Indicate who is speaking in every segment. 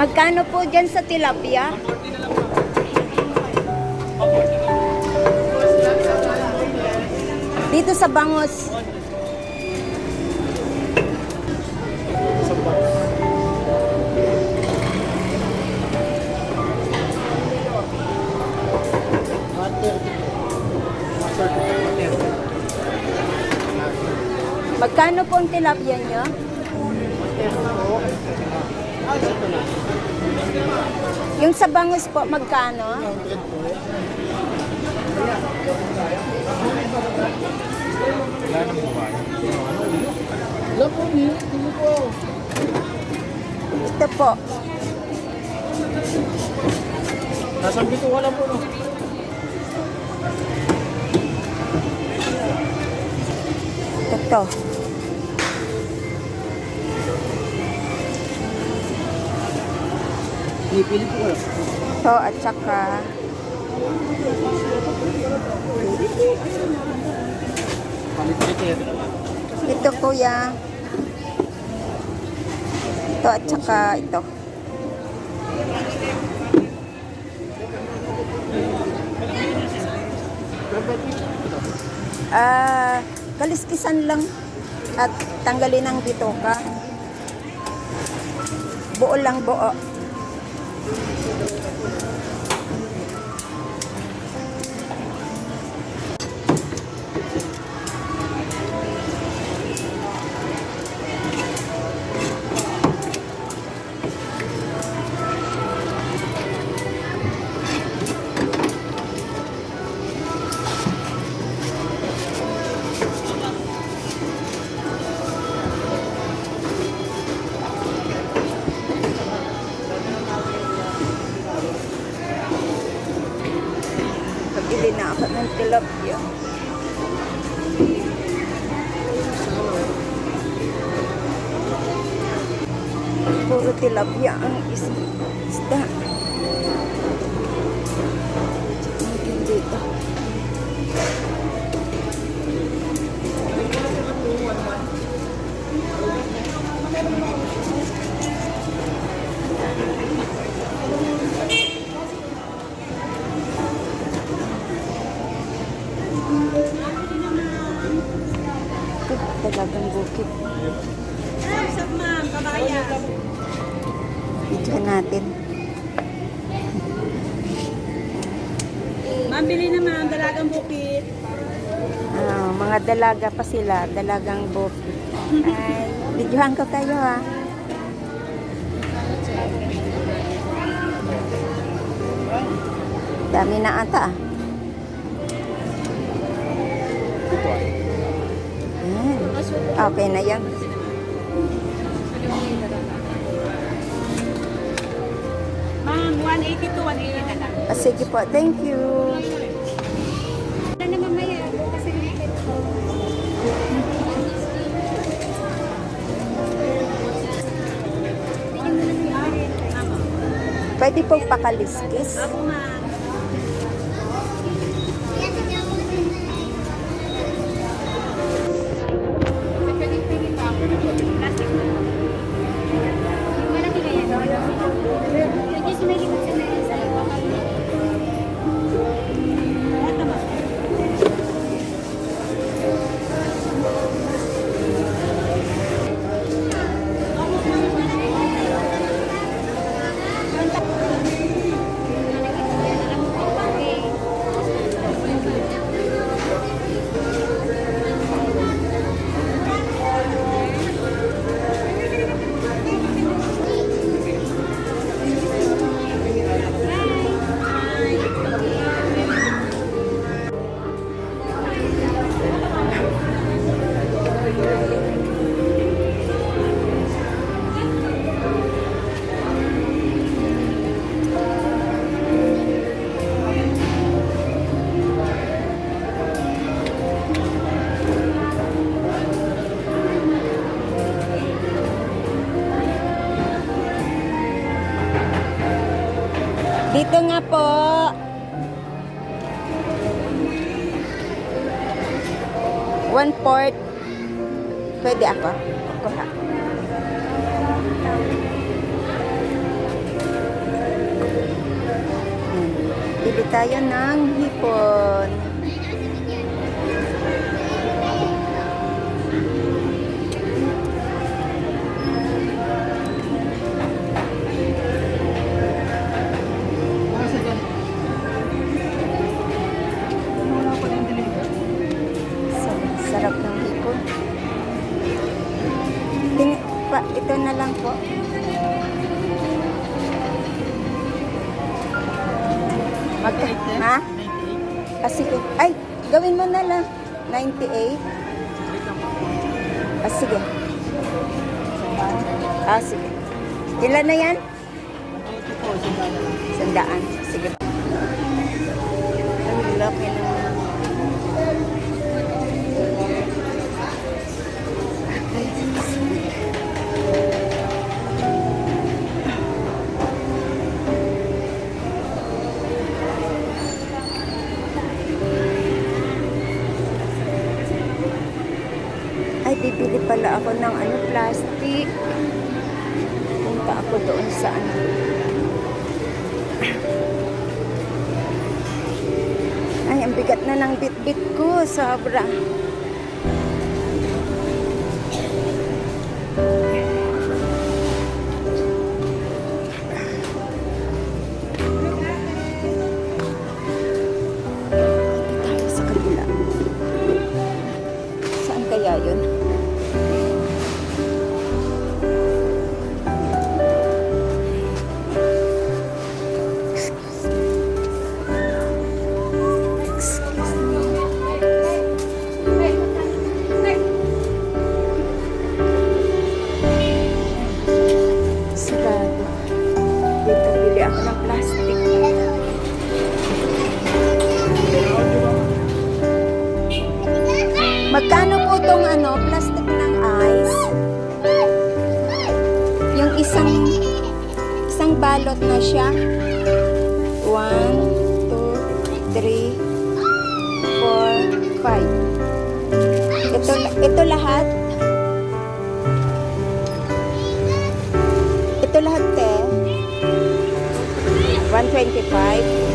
Speaker 1: Magkano po dyan sa tilapia? Dito sa Bangos. Magkano po ang tilapia nyo? Yung sa bangus po, magkano?
Speaker 2: Wala po, hindi po.
Speaker 1: Ito po.
Speaker 2: Nasa bito wala po. No?
Speaker 1: Ito. Ito at saka ito kuya. Ito at saka ito. Ah, kaliskisan lang at tanggalin ang bitoka. Buo lang buo. Thank you. Ng tilapia. Puro tilapia ang is- isda.
Speaker 3: Ma'am, bili na ma'am. Dalagang bukit.
Speaker 1: Ah, mga dalaga pa sila, dalagang bukid. Ay, videohan ko kayo ha. Dami na ata ah. Okay na yan.
Speaker 3: Ma'am, 180 to 180 na lang.
Speaker 1: Ah, sige po, thank you. Pwede po pakaliskis.
Speaker 3: Ako.
Speaker 1: One port. Pwede ako. Kuha. Hmm. Bili tayo ng hipon. 98. Ah, sige. Ah, sige. Ilan na yan?
Speaker 2: Sandaan.
Speaker 1: Sige. Bibili pala ako ng ano, plastic. Punta ako doon sa ano. Ay, ang bigat na ng bit-bit ko. Sobra. Isang balot na siya. One, two, three, four, five. Ito, ito lahat. Ito lahat, te. 125.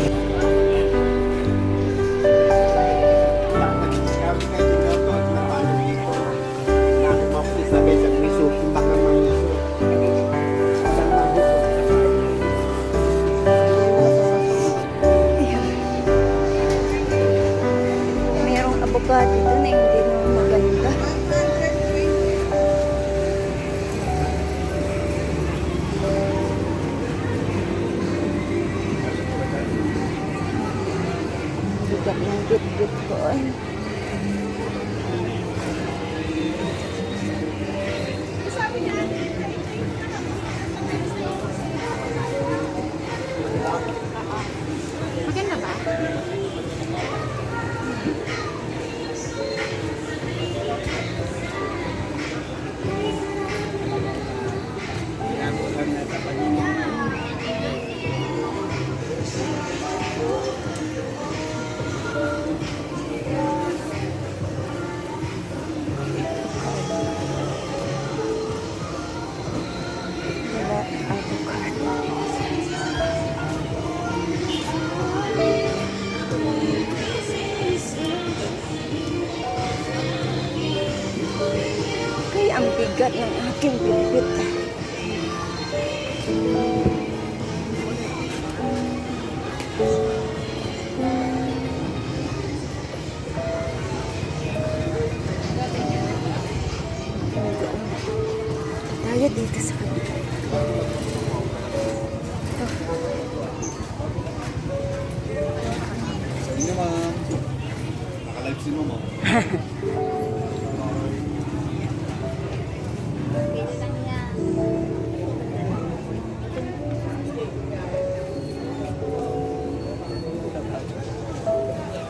Speaker 1: Tayo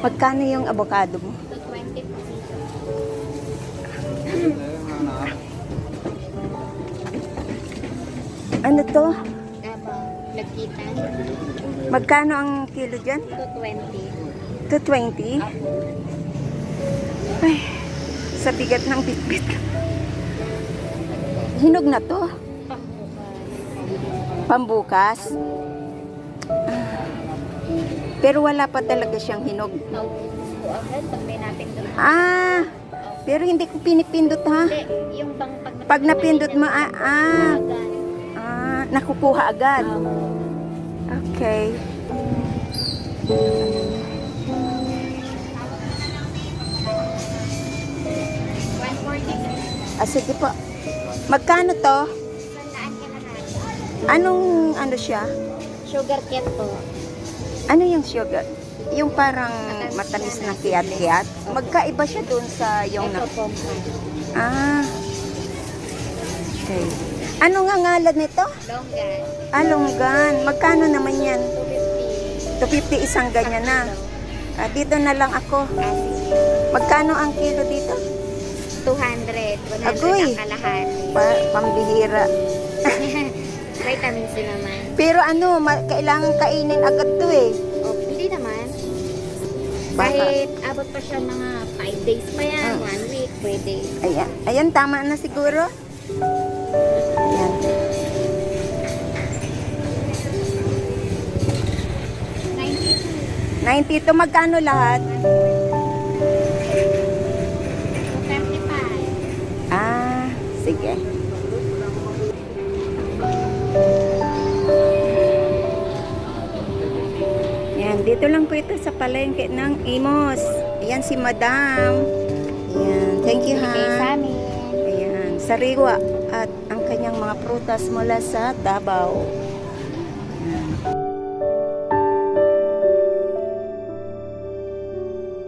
Speaker 1: Magkano yung avocado mo?
Speaker 4: 220 po.
Speaker 1: Ano to?
Speaker 4: Tapos, lagkitan.
Speaker 1: Magkano ang kilo dyan?
Speaker 4: 220.
Speaker 1: 220? Ay, sa bigat ng bitbit. Hinog na to.
Speaker 4: Pambukas.
Speaker 1: Pambukas. Pero wala pa talaga siyang hinog. Ah, pero hindi ko pinipindot ha.
Speaker 4: Yung bang pag,
Speaker 1: napindot mo, ah, ah, ah nakukuha agad. Okay. Ah, sige po. Magkano to? Anong ano siya?
Speaker 4: Sugar cat po.
Speaker 1: Ano yung sugar? Yung parang matamis na kiyat-kiyat? Magkaiba siya dun sa yung...
Speaker 4: Ito po.
Speaker 1: ah. Okay. Ano nga ngalan nito?
Speaker 4: Longgan.
Speaker 1: Alonggan. Magkano naman yan?
Speaker 4: 250.
Speaker 1: 250 isang ganyan na. Ah, dito na lang ako.
Speaker 4: Ah.
Speaker 1: Magkano ang kilo dito?
Speaker 4: 200. 100
Speaker 1: Agoy.
Speaker 4: ang kalahati.
Speaker 1: Pa, pambihira.
Speaker 4: Vitamins din naman.
Speaker 1: Pero ano, kailangan kainin agad to eh.
Speaker 4: O, hindi naman. Kahit abot pa siya mga 5 days pa yan,
Speaker 1: Hmm.
Speaker 4: 1 week, pwede.
Speaker 1: Ayan, ayan tama na siguro. Ayan.
Speaker 4: 92.
Speaker 1: 92 magkano lahat?
Speaker 4: 235.
Speaker 1: Ah, sige. Dito lang po ito sa palengke ng Imos. Ayan si Madam. Ayan, thank you ha. Ayan, sariwa at ang kanyang mga prutas mula sa Davao.